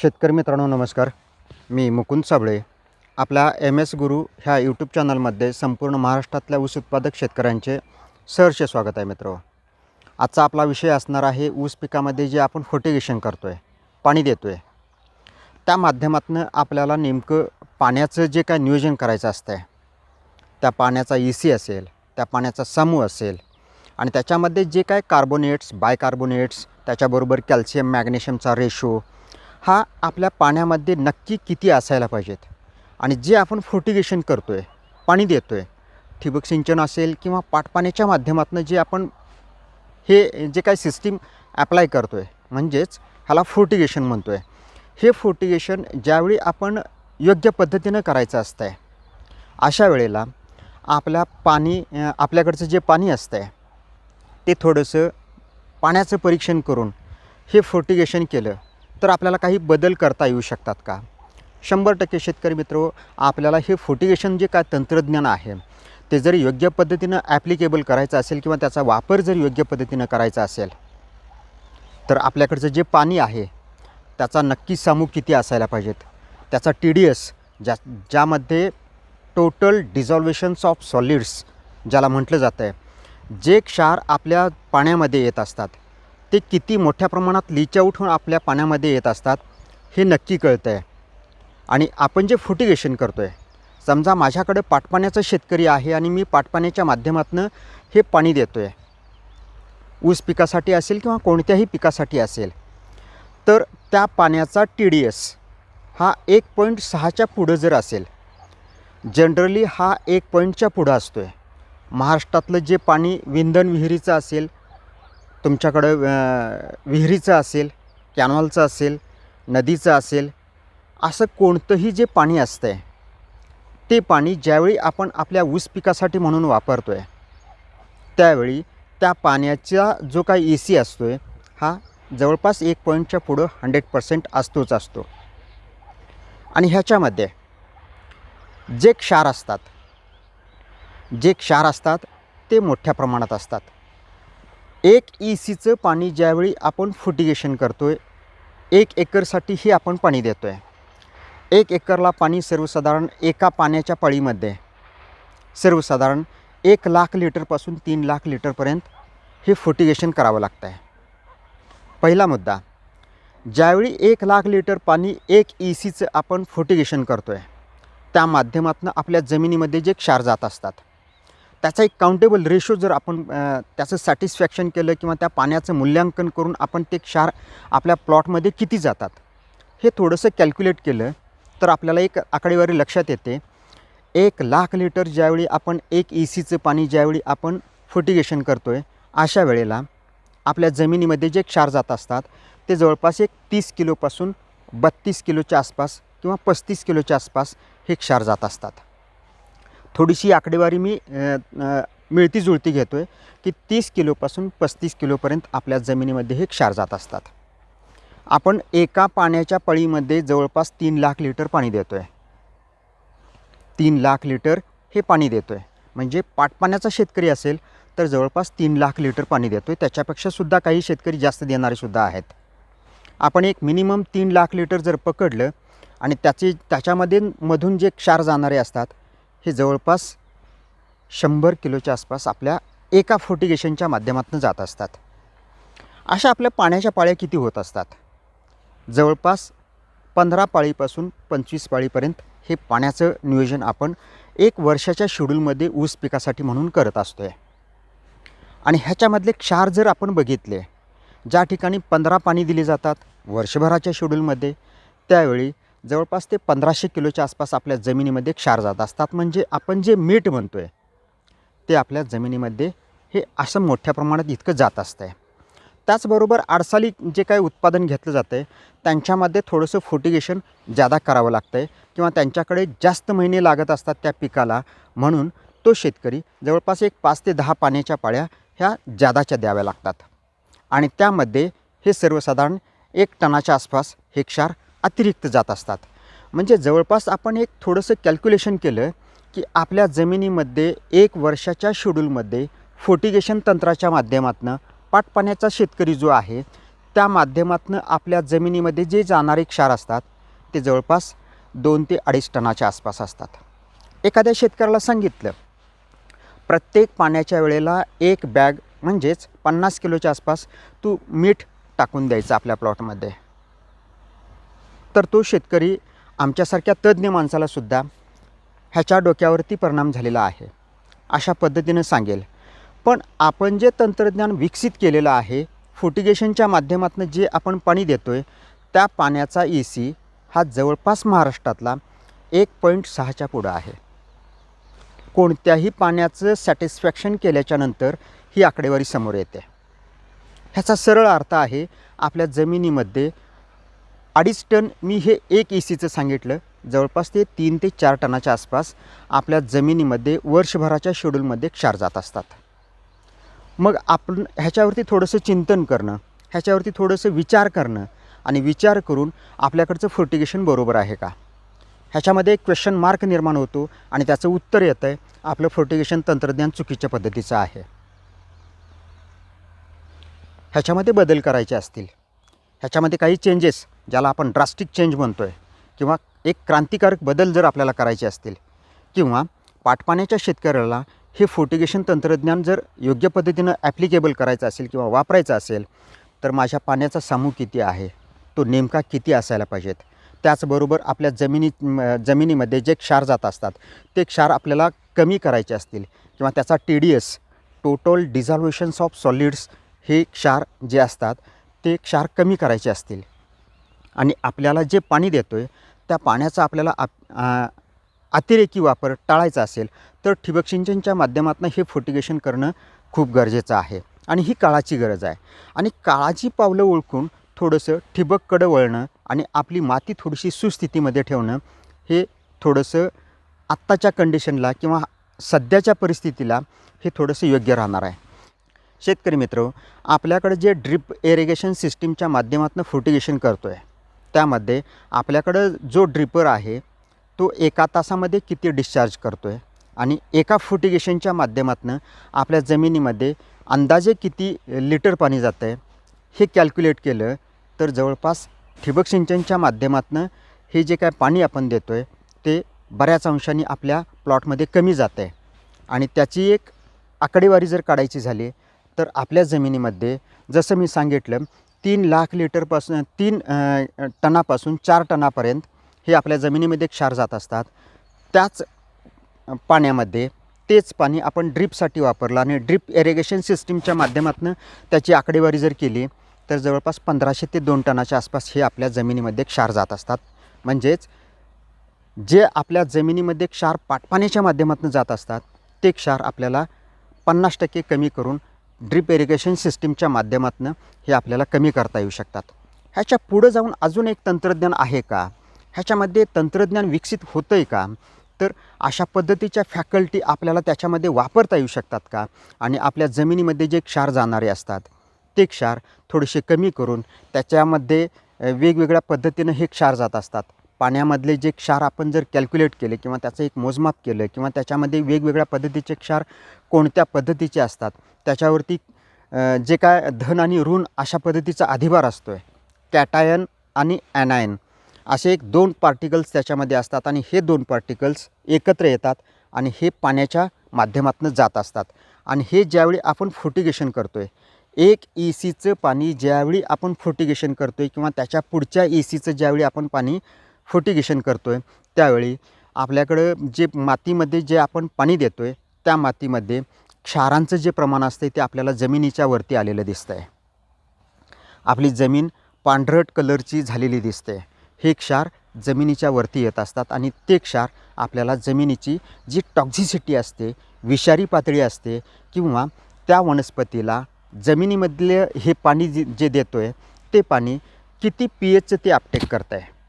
शेतकरी मित्रांनो नमस्कार. मी मुकुंद साबळे. आपल्या एम एस गुरु ह्या यूट्यूब चॅनलमध्ये संपूर्ण महाराष्ट्रातल्या ऊस उत्पादक शेतकऱ्यांचे सहर्ष स्वागत आहे मित्र. आजचा आपला विषय असणार आहे ऊस पिकामध्ये जे आपण फोटिगेशन करतो आहे पाणी देतो आहे त्या माध्यमातून आपल्याला नेमकं पाण्याचं जे काय नियोजन करायचं असतं आहे त्या पाण्याचा ई सी असेल त्या पाण्याचा समूह असेल आणि त्याच्यामध्ये जे काय कार्बोनेट्स बायकार्बोनेट्स त्याच्याबरोबर कॅल्शियम मॅग्नेशियमचा रेशो हा आपल्या पाण्यामध्ये नक्की किती असायला पाहिजेत? आणि जे आपण फोर्टिगेशन करतो आहे पाणी देतो आहे ठिबक सिंचन असेल किंवा पाटपाण्याच्या माध्यमातून जे आपण हे जे काही सिस्टीम ॲप्लाय करतो आहे म्हणजेच ह्याला फोर्टिगेशन म्हणतो आहे हे फोर्टिगेशन ज्यावेळी आपण योग्य पद्धतीनं करायचं असतं आहे अशा वेळेला आपल्या पाणी आपल्याकडचं जे पाणी असतं आहे ते थोडंसं पाण्याचं परीक्षण करून हे फोर्टिगेशन केलं तर आपल्याला काही बदल करता येऊ शकतात का? शंभर टक्के शेतकरी मित्र आपल्याला हे फोटिगेशन जे काय तंत्रज्ञान आहे ते जर योग्य पद्धतीनं ॲप्लिकेबल करायचं असेल किंवा त्याचा वापर जर योग्य पद्धतीनं करायचा असेल तर आपल्याकडचं जे पाणी आहे त्याचा नक्की सामूह किती असायला पाहिजेत? त्याचा टी डी एस ज्या ज्यामध्ये टोटल डिझॉल्वेशन्स ऑफ सॉलिड्स ज्याला म्हटलं जातं आहे जे क्षार आपल्या पाण्यामध्ये येत असतात ते किती मोठ्या प्रमाणात लीच आऊट होऊन आपल्या पाण्यामध्ये येत असतात हे नक्की कळतं आहे आणि आपण जे फुटिगेशन करतो आहे समजा माझ्याकडे पाटपाण्याचा शेतकरी आहे आणि मी पाटपाण्याच्या माध्यमातून हे पाणी देतो आहे ऊस पिकासाठी असेल किंवा कोणत्याही पिकासाठी असेल तर त्या पाण्याचा टी डी एस हा एक पॉईंट सहाच्या पुढं जर असेल जनरली हा एक पॉईंटच्या पुढं असतो आहे महाराष्ट्रातलं जे पाणी विंधन विहिरीचं असेल तुमच्याकडं विहिरीचं असेल कॅनॉलचं असेल नदीचं असेल असं कोणतंही जे पाणी असतं आहे ते पाणी ज्यावेळी आपण आपल्या ऊस पिकासाठी म्हणून वापरतो आहे त्यावेळी त्या पाण्याचा जो काही ए सी असतो आहे हा जवळपास एक पॉईंटच्या पुढं हंड्रेड पर्सेंट असतोच असतो. आणि ह्याच्यामध्ये जे क्षार असतात जे क्षार असतात ते मोठ्या प्रमाणात असतात. एक ई सीचं पाणी ज्यावेळी आपण फुटिगेशन करतो आहे एक एकरसाठीही आपण पाणी देतो आहे एक एकरला पाणी सर्वसाधारण एका पाण्याच्या पळीमध्ये सर्वसाधारण एक लाख लिटरपासून तीन लाख लिटरपर्यंत हे फुटिगेशन करावं लागतं आहे पहिला मुद्दा ज्यावेळी एक लाख लिटर पाणी एक ई सीचं आपण फुटिगेशन करतो आहे त्या माध्यमातून आपल्या जमिनीमध्ये जे क्षार जात असतात त्याचा एक काउंटेबल रेशो जर आपण त्याचं सॅटिस्फॅक्शन केलं किंवा त्या पाण्याचं मूल्यांकन करून आपण ते क्षार आपल्या प्लॉटमध्ये किती जातात हे थोडंसं कॅल्क्युलेट केलं तर आपल्याला एक आकडेवारी लक्षात येते. एक लाख लिटर ज्यावेळी आपण एक ई सीचं पाणी ज्यावेळी आपण फर्टिगेशन करतो आहे अशा वेळेला आपल्या जमिनीमध्ये जे क्षार जात असतात ते जवळपास एक तीस किलोपासून बत्तीस किलोच्या आसपास किंवा पस्तीस किलोच्या आसपास हे क्षार जात असतात. थोडीशी आकडेवारी मी मिळती जुळती घेतो आहे की तीस किलोपासून पस्तीस किलोपर्यंत आपल्या जमिनीमध्ये हे क्षार जात असतात. आपण एका पाण्याच्या पळीमध्ये जवळपास तीन लाख लिटर पाणी देतो आहे तीन लाख लिटर हे पाणी देतो आहे म्हणजे पाटपाण्याचा शेतकरी असेल तर जवळपास तीन लाख लिटर पाणी देतो आहे त्याच्यापेक्षा सुद्धा काही शेतकरी जास्त देणारेसुद्धा आहेत. आपण एक मिनिमम तीन लाख लिटर जर पकडलं आणि त्याचे त्याच्यामध्ये मधून जे क्षार जाणारे असतात हे जवळपास शंभर किलोच्या आसपास आपल्या एका फोर्टिगेशनच्या माध्यमातून जात असतात. अशा आपल्या पाण्याच्या पाळ्या किती होत असतात? जवळपास पंधरा पाळीपासून पंचवीस पाळीपर्यंत हे पाण्याचं नियोजन आपण एक वर्षाच्या शेड्यूलमध्ये ऊस पिकासाठी म्हणून करत असतो आहे आणि ह्याच्यामधले क्षार जर आपण बघितले ज्या ठिकाणी पंधरा पाणी दिले जातात वर्षभराच्या शेड्यूलमध्ये त्यावेळी जवळपास ते पंधराशे किलोच्या आसपास आपल्या जमिनीमध्ये क्षार जात असतात. म्हणजे आपण जे मीठ म्हणतो आहे ते आपल्या जमिनीमध्ये हे असं मोठ्या प्रमाणात इतकं जात असतं आहे त्याचबरोबर आडसाली जे काही उत्पादन घेतलं जातं आहे त्यांच्यामध्ये थोडंसं फोटिगेशन जादा करावं लागतं आहे किंवा त्यांच्याकडे जास्त महिने लागत असतात त्या पिकाला म्हणून तो शेतकरी जवळपास एक पाच ते दहा पाण्याच्या पाळ्या ह्या जादाच्या द्याव्या लागतात. आणि त्यामध्ये हे सर्वसाधारण एक टनाच्या आसपास हे क्षार अतिरिक्त जात असतात. म्हणजे जवळपास आपण एक थोडंसं कॅल्क्युलेशन केलं की आपल्या जमिनीमध्ये एक वर्षाच्या शेड्यूलमध्ये फोर्टिगेशन तंत्राच्या माध्यमातून पाटपाण्याचा शेतकरी जो आहे त्या माध्यमातून आपल्या जमिनीमध्ये जे जाणारे क्षार असतात ते जवळपास दोन ते अडीच टनाच्या आसपास असतात. एखाद्या शेतकऱ्याला सांगितलं प्रत्येक पाण्याच्या वेळेला एक बॅग म्हणजेच पन्नास किलोच्या आसपास तू मीठ टाकून द्यायचं आपल्या प्लॉटमध्ये तर तो शेतकरी आमच्यासारख्या तज्ज्ञ माणसालासुद्धा ह्याच्या डोक्यावरती परिणाम झालेला आहे अशा पद्धतीनं सांगेल. पण आपण जे तंत्रज्ञान विकसित केलेलं आहे फुटिगेशनच्या माध्यमातून जे आपण पाणी देतो आहे त्या पाण्याचा ई सी हा जवळपास महाराष्ट्रातला एक पॉईंट सहाच्या पुढं आहे. कोणत्याही पाण्याचं सॅटिस्फॅक्शन केल्याच्यानंतर ही आकडेवारी समोर येते. ह्याचा सरळ अर्थ आहे आपल्या जमिनीमध्ये अडीच टन मी हे एक ए सीचं सांगितलं. जवळपास ते तीन ते चार टनाच्या आसपास आपल्या जमिनीमध्ये वर्षभराच्या शेड्यूलमध्ये क्षार जात असतात. मग आपण ह्याच्यावरती थोडंसं चिंतन करणं ह्याच्यावरती थोडंसं विचार करणं आणि विचार करून आपल्याकडचं फर्टिगेशन बरोबर आहे का? ह्याच्यामध्ये एक क्वेश्चन मार्क निर्माण होतो आणि त्याचं उत्तर येतं आहे आपलं फर्टिगेशन तंत्रज्ञान चुकीच्या पद्धतीचं आहे. ह्याच्यामध्ये बदल करायचे असतील. ह्याच्यामध्ये काही चेंजेस ज्याला आपण ड्रास्टिक चेंज म्हणतो आहे किंवा एक क्रांतिकारक बदल जर आपल्याला करायचे असतील किंवा पाटपाण्याच्या शेतकऱ्याला हे फोटिगेशन तंत्रज्ञान जर योग्य पद्धतीनं ॲप्लिकेबल करायचं असेल किंवा वापरायचं असेल तर माझ्या पाण्याचा सामू किती आहे? तो नेमका किती असायला पाहिजेत? त्याचबरोबर आपल्या जमिनी म- जमिनीमध्ये जे क्षार जात असतात ते क्षार आपल्याला कमी करायचे असतील किंवा त्याचा T D S total dissolutions of solids हे क्षार जे असतात ते क्षार कमी करायचे असतील. आणि आपल्याला जे पाणी देतो आहे त्या पाण्याचा आपल्याला आप अतिरेकी वापर टाळायचा असेल तर ठिबक सिंचनच्या माध्यमातून हे फोटिगेशन करणं खूप गरजेचं आहे. आणि ही काळाची गरज आहे. आणि काळाची पावलं ओळखून थोडंसं ठिबककडं वळणं आणि आपली माती थोडीशी सुस्थितीमध्ये ठेवणं हे थोडंसं आत्ताच्या कंडिशनला किंवा सध्याच्या परिस्थितीला हे थोडंसं योग्य राहणार आहे. शेतकरी मित्र आपल्याकडे जे ड्रिप इरिगेशन सिस्टीमच्या माध्यमातून फुटिगेशन करतो आहे त्यामध्ये आपल्याकडं जो ड्रिपर आहे तो एका तासामध्ये किती डिस्चार्ज करतो आहे आणि एका फुटिगेशनच्या माध्यमातून आपल्या जमिनीमध्ये अंदाजे किती लिटर पाणी जातं आहे हे कॅल्क्युलेट केलं तर जवळपास ठिबक सिंचनच्या माध्यमातून हे जे काय पाणी आपण देतो आहे ते बऱ्याच अंशाने आपल्या प्लॉटमध्ये कमी जातं आहे आणि त्याची एक आकडेवारी जर काढायची झाली तर आपल्या जमिनीमध्ये जसं मी सांगितलं तीन लाख लिटरपासून तीन टनापासून चार टनापर्यंत हे आपल्या जमिनीमध्ये क्षार जात असतात. त्याच पाण्यामध्ये तेच पाणी आपण ड्रीपसाठी वापरलं आणि ड्रीप इरिगेशन सिस्टीमच्या माध्यमातून त्याची आकडेवारी जर केली तर जवळपास पंधराशे ते दोन टनाच्या आसपास हे आपल्या जमिनीमध्ये क्षार जात असतात. म्हणजेच जे आपल्या जमिनीमध्ये क्षार पाटपाण्याच्या माध्यमातून जात असतात ते क्षार आपल्याला पन्नास टक्के कमी करून ड्रिप इरिगेशन सिस्टीमच्या माध्यमातून हे आपल्याला कमी करता येऊ शकतात. ह्याच्या पुढं जाऊन अजून एक तंत्रज्ञान आहे का? ह्याच्यामध्ये तंत्रज्ञान विकसित होतं आहे का? तर अशा पद्धतीच्या फॅकल्टी आपल्याला त्याच्यामध्ये वापरता येऊ शकतात का? आणि आपल्या जमिनीमध्ये जे क्षार जाणारे असतात ते क्षार थोडेसे कमी करून त्याच्यामध्ये वेगवेगळ्या पद्धतीनं हे क्षार जात असतात. पाण्यामधले जे क्षार आपण जर कॅल्क्युलेट केले किंवा त्याचं एक मोजमाप केलं किंवा त्याच्यामध्ये वेगवेगळ्या पद्धतीचे क्षार कोणत्या पद्धतीचे असतात त्याच्यावरती जे काय धन आणि ऋण अशा पद्धतीचा अधिभार असतो आहे कॅटायन आणि ॲनायन असे एक दोन पार्टिकल्स त्याच्यामध्ये असतात आणि हे दोन पार्टिकल्स एकत्र येतात आणि हे पाण्याच्या माध्यमातून जात असतात. आणि हे ज्यावेळी आपण फोटिगेशन करतो आहे एक ई सीचं पाणी ज्यावेळी आपण फोटिगेशन करतो आहे किंवा त्याच्या पुढच्या ई सीचं ज्यावेळी आपण पाणी फोटिगेशन करतो आहे त्यावेळी आपल्याकडं जे मातीमध्ये जे आपण पाणी देतो आहे त्या मातीमध्ये क्षारांचं जे प्रमाण असतं ते आपल्याला जमिनीच्या वरती आलेलं दिसतं आहे आपली जमीन पांढरट कलरची झालेली दिसते हे क्षार जमिनीच्या वरती येत असतात आणि ते क्षार आपल्याला जमिनीची जी टॉक्झिसिटी असते विषारी पातळी असते किंवा त्या वनस्पतीला जमिनीमधले हे पाणी जे जे देतो आहे ते पाणी किती पी एचचं ते आपटेक करत आहे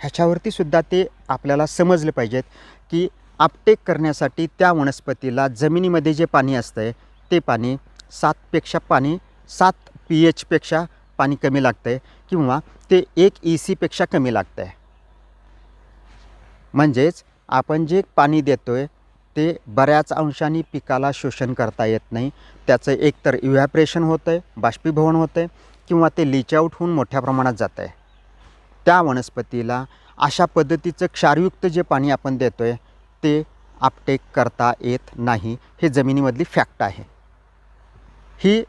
ह्याच्यावरती सुद्धा ते आपल्याला समजलं पाहिजेत की आपटेक करण्यासाठी त्या वनस्पतीला जमिनीमध्ये जे पाणी असतं आहे ते पाणी सातपेक्षा पाणी सात पी एचपेक्षा पाणी कमी लागतं आहे किंवा ते एक ई सीपेक्षा कमी लागतं आहे म्हणजेच आपण जे पाणी देतो आहे ते बऱ्याच अंशाने पिकाला शोषण करता येत नाही. त्याचं एकतर इव्हॅपरेशन होतं आहे बाष्पीभवन होतं आहे किंवा ते लिचआउट होऊन मोठ्या प्रमाणात जात आहे त्या वनस्पतीला अशा पद्धतीचं क्षारयुक्त जे पाणी आपण देतो आहे ते आपटेक करता येत नाही हे जमिनीमधली फॅक्ट आहे. ही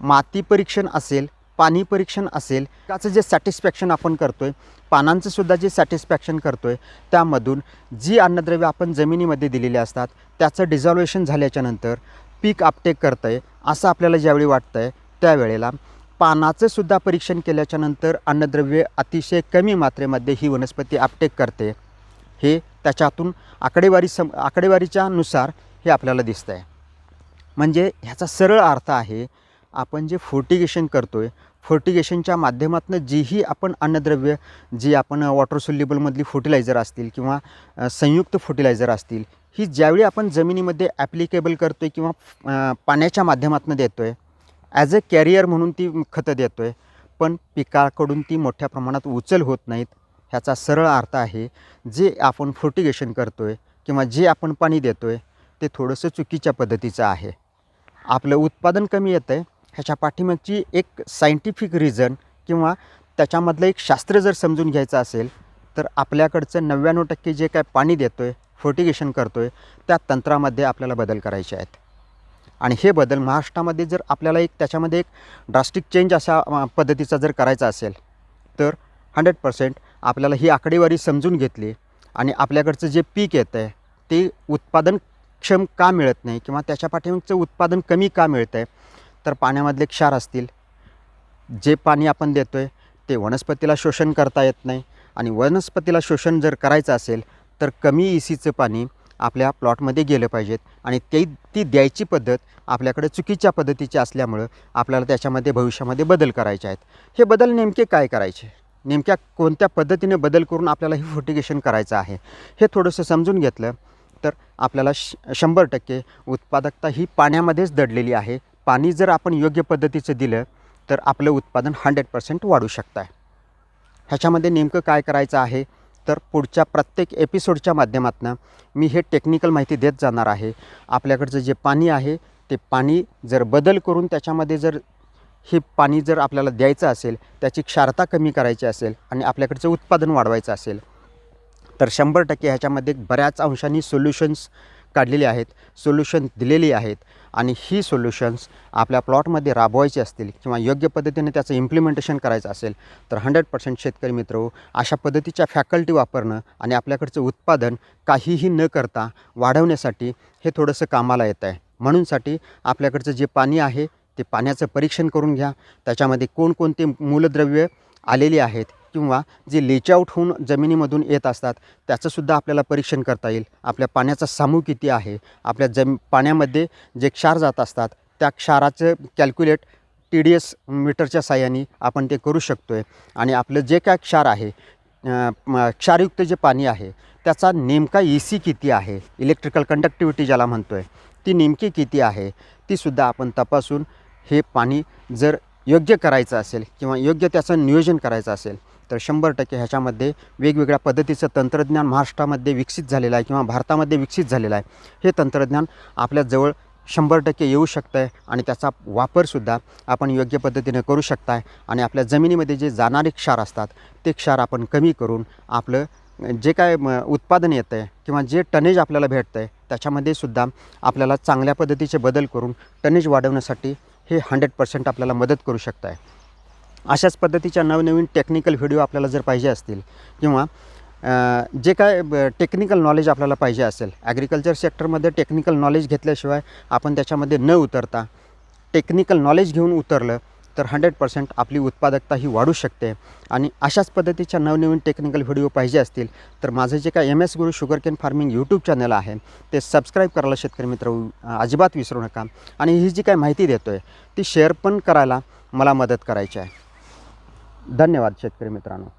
माती परीक्षण असेल पाणी परीक्षण असेल त्याचं जे सॅटिस्फॅक्शन आपण करतो आहे पानांचं सुद्धा जे सॅटिस्फॅक्शन करतो आहे त्यामधून जी अन्नद्रव्य आपण जमिनीमध्ये दिलेली असतात त्याचं डिझॉल्वेशन झाल्याच्यानंतर पीक आपटेक करतं आहे असं आपल्याला ज्यावेळी वाटतं आहे त्यावेळेला पानाचं सुद्धा परीक्षण केल्याच्यानंतर अन्नद्रव्य अतिशय कमी मात्रेमध्ये ही वनस्पती आपटेक करते हे त्याच्यातून आकडेवारी सम आकडेवारीच्या नुसार हे आपल्याला दिसतं आहे म्हणजे ह्याचा सरळ अर्थ आहे आपण जे फोर्टिगेशन करतो आहे फोर्टिगेशनच्या माध्यमातून जीही आपण अन्नद्रव्य जी आपण वॉटर सोल्युबलमधली फर्टिलायझर असतील किंवा संयुक्त फर्टिलायझर असतील ही ज्यावेळी आपण जमिनीमध्ये ॲप्लिकेबल करतो आहे किंवा पाण्याच्या माध्यमातून देतो आहे ॲज अ कॅरियर म्हणून ती खतं देतो आहे पण पिकाकडून ती मोठ्या प्रमाणात उचल होत नाहीत ह्याचा सरळ अर्थ आहे जे आपण फोर्टिगेशन करतो आहे किंवा जे आपण पाणी देतो आहे ते थोडंसं चुकीच्या पद्धतीचं आहे. आपलं उत्पादन कमी येतं आहे ह्याच्या पाठीमागची एक सायंटिफिक रिझन किंवा त्याच्यामधलं एक शास्त्र जर समजून घ्यायचं असेल तर आपल्याकडचं नव्याण्णव टक्के जे काय पाणी देतो आहे फोर्टिगेशन करतो आहे त्या तंत्रामध्ये आपल्याला बदल करायचे आहेत. आणि हे बदल महाराष्ट्रामध्ये जर आपल्याला एक त्याच्यामध्ये एक ड्रास्टिक चेंज अशा पद्धतीचा जर करायचा असेल तर हंड्रेड पर्सेंट आपल्याला ही आकडेवारी समजून घेतली आणि आपल्याकडचं जे पीक येतं आहे ते उत्पादनक्षम का मिळत नाही किंवा त्याच्या पाठीमागचं उत्पादन कमी का मिळतं आहे तर पाण्यामधले क्षार असतील. जे पाणी आपण देतो आहे ते वनस्पतीला शोषण करता येत नाही आणि वनस्पतीला शोषण जर करायचं असेल तर कमी ई सीचं पाणी आपल्या प्लॉटमध्ये गेलं पाहिजेत आणि ते ती द्यायची पद्धत आपल्याकडे चुकीच्या पद्धतीची असल्यामुळं आपल्याला त्याच्यामध्ये भविष्यामध्ये बदल करायचे आहेत. हे बदल नेमके काय करायचे? नेमक्या कोणत्या पद्धतीने बदल करून आपल्याला हे फर्टिगेशन करायचं आहे? हे थोडंसं समजून घेतलं तर आपल्याला श शंभर टक्के उत्पादकता ही पाण्यामध्येच दडलेली आहे. पाणी जर आपण योग्य पद्धतीचं दिलं तर आपलं उत्पादन हंड्रेड पर्सेंट वाढू शकतं आहे ह्याच्यामध्ये नेमकं काय करायचं आहे? तर पुढच्या प्रत्येक एपिसोडच्या माध्यमातून मी हे टेक्निकल माहिती देत जाणार आहे. आपल्याकडचं जे पाणी आहे ते पाणी जर बदल करून त्याच्यामध्ये जर हे पाणी जर आपल्याला द्यायचं असेल त्याची क्षारता कमी करायची असेल आणि आपल्याकडचं उत्पादन वाढवायचं असेल तर शंभर टक्के ह्याच्यामध्ये बऱ्याच अंशांनी सोल्युशन्स काढलेली आहेत सोल्युशन दिलेली आहेत आणि ही सोल्युशन्स आपल्या प्लॉटमध्ये राबवायची असतील किंवा योग्य पद्धतीने त्याचं इम्प्लिमेंटेशन करायचं असेल तर हंड्रेड पर्सेंट शेतकरी मित्र हो, अशा पद्धतीच्या फॅकल्टी वापरणं आणि आपल्याकडचं उत्पादन काहीही न करता वाढवण्यासाठी हे थोडंसं कामाला येतं आहे. म्हणूनसाठी आपल्याकडचं जे पाणी आहे ते पाण्याचं परीक्षण करून घ्या. त्याच्यामध्ये कोणकोणते मूलद्रव्य आलेली आहेत किंवा जे लेचआउट होऊन जमिनीमधून येत असतात त्याचंसुद्धा आपल्याला परीक्षण करता येईल. आपल्या पाण्याचा सामू किती आहे? आपल्या जम पाण्यामध्ये जे क्षार जात असतात त्या क्षाराचं कॅल्क्युलेट टी डी एस मीटरच्या साह्याने आपण ते करू शकतो आहे आणि आपलं जे काय क्षार आहे क्षारयुक्त जे पाणी आहे त्याचा नेमका ए सी किती आहे? इलेक्ट्रिकल कंडक्टिव्हिटी ज्याला म्हणतो आहे ती नेमकी किती आहे? तीसुद्धा आपण तपासून हे पाणी जर योग्य करायचं असेल किंवा योग्य त्याचं नियोजन करायचं असेल तर शंभर टक्के ह्याच्यामध्ये वेगवेगळ्या पद्धतीचं तंत्रज्ञान महाराष्ट्रामध्ये विकसित झालेलं आहे किंवा भारतामध्ये विकसित झालेलं आहे. हे तंत्रज्ञान आपल्याजवळ शंभर टक्के येऊ शकतं आहे आणि त्याचा वापरसुद्धा आपण योग्य पद्धतीने करू शकताय. आणि आपल्या जमिनीमध्ये जे जाणारे क्षार असतात ते क्षार आपण कमी करून आपलं जे काय म उत्पादन येतं आहे किंवा जे टनेज आपल्याला भेटतं आहे त्याच्यामध्ये सुद्धा आपल्याला चांगल्या पद्धतीचे बदल करून टनेज वाढवण्यासाठी हे हंड्रेड पर्सेंट आपल्याला मदत करू शकत आहे अशाच पद्धतीच्या नवनवीन टेक्निकल व्हिडिओ आपल्याला जर पाहिजे असतील किंवा जे काय टेक्निकल नॉलेज आपल्याला पाहिजे असेल ॲग्रिकल्चर सेक्टरमध्ये टेक्निकल नॉलेज घेतल्याशिवाय आपण त्याच्यामध्ये न उतरता टेक्निकल नॉलेज घेऊन उतरलं तर हंड्रेड पर्सेंट आपली उत्पादकता ही वाढू शकते. आणि अशाच पद्धतीच्या नवनवीन टेक्निकल व्हिडिओ पाहिजे असतील तर माझं जे काय M S Guru sugarcane farming YouTube channel आहे ते सबस्क्राईब करायला शेतकरी मित्र अजिबात विसरू नका. आणि ही जी काय माहिती देतो आहे ती शेअर पण करायला मला मदत करायची आहे. धन्यवाद शेतकरी मित्रांनो.